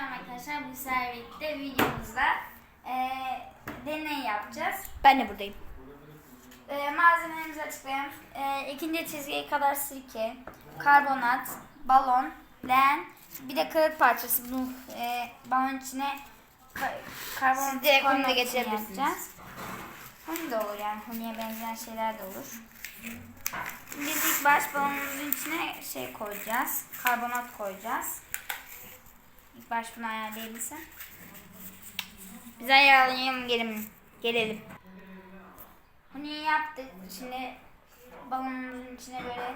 merhaba arkadaşlar. Bu birlikte videomuzda eee deney yapacağız. Ben de buradayım. Eee malzemelerimizi açıklayayım. Eee ikinci çizgiye kadar sirke, karbonat, balon, leğen, bir de kağıt parçası. Bu eee balon içine ka- karbonat Siz direkt onu da geçirebilirsiniz. Huni de olur yani. Huniye benzeyen şeyler de olur. Biz ilk baş balonumuzun içine şey koyacağız. Karbonat koyacağız. İlk baş bunu ayarlayabilsem. Biz ayarlayalım gelelim. Gelelim. Huniyi yaptık. Şimdi balonumuzun içine böyle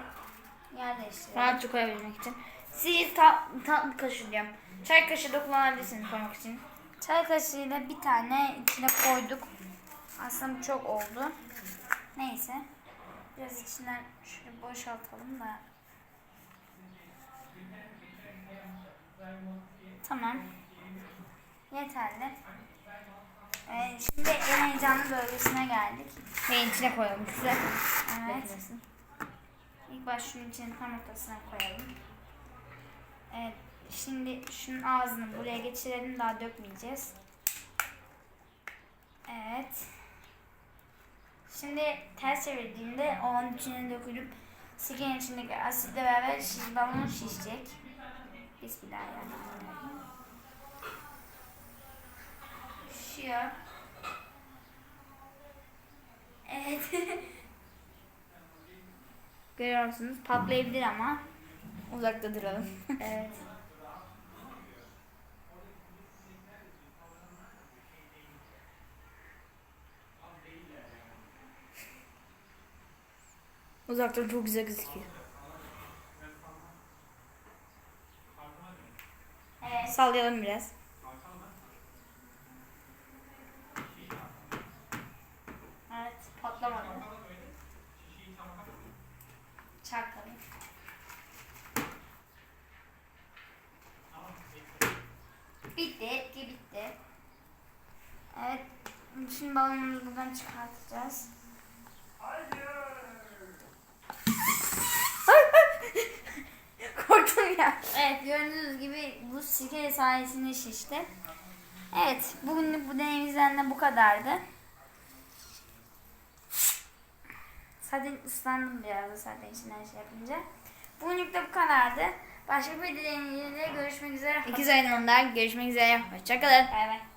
yer değiştirelim. Rahatça koyabilmek için. Siz ta, tatlı kaşığı diyorum. Çay kaşığı da kullanabilirsiniz koymak için. Çay kaşığıyla bir tane içine koyduk. Aslında çok oldu. Neyse. Biraz içinden şöyle boşaltalım da. Tamam. Yeterli. Ee, şimdi en heyecanlı bölgesine geldik. Ve içine koyalım size. Evet. Beklesin. İlk baş şunun için tam ortasına koyalım. Evet. Şimdi şunun ağzını buraya geçirelim. Daha dökmeyeceğiz. Evet. Şimdi ters çevirdiğinde o onun içine dökülüp sirkenin içindeki asitle beraber şiş, balon şişecek. Bismillahirrahmanirrahim. Şişiyor. Evet. Görüyorsunuz patlayabilir ama uzakta duralım. evet. Uzaktan çok güzel gözüküyor. Evet. Sallayalım biraz. Evet, patlamadı. Çarpmadı. Bitti, etki bitti. Evet, şimdi balonumuzu buradan çıkartacağız. Ya. Evet, gördüğünüz gibi bu sirke sayesinde şişti. Evet, bugünlük bu deneyimizden de bu kadardı. Zaten ıslandım biraz da zaten içinden şey yapınca. Bugünlük de bu kadardı. Başka bir deneyimde görüşmek üzere. İkiz ayında görüşmek üzere. Hoşçakalın. Bay bay.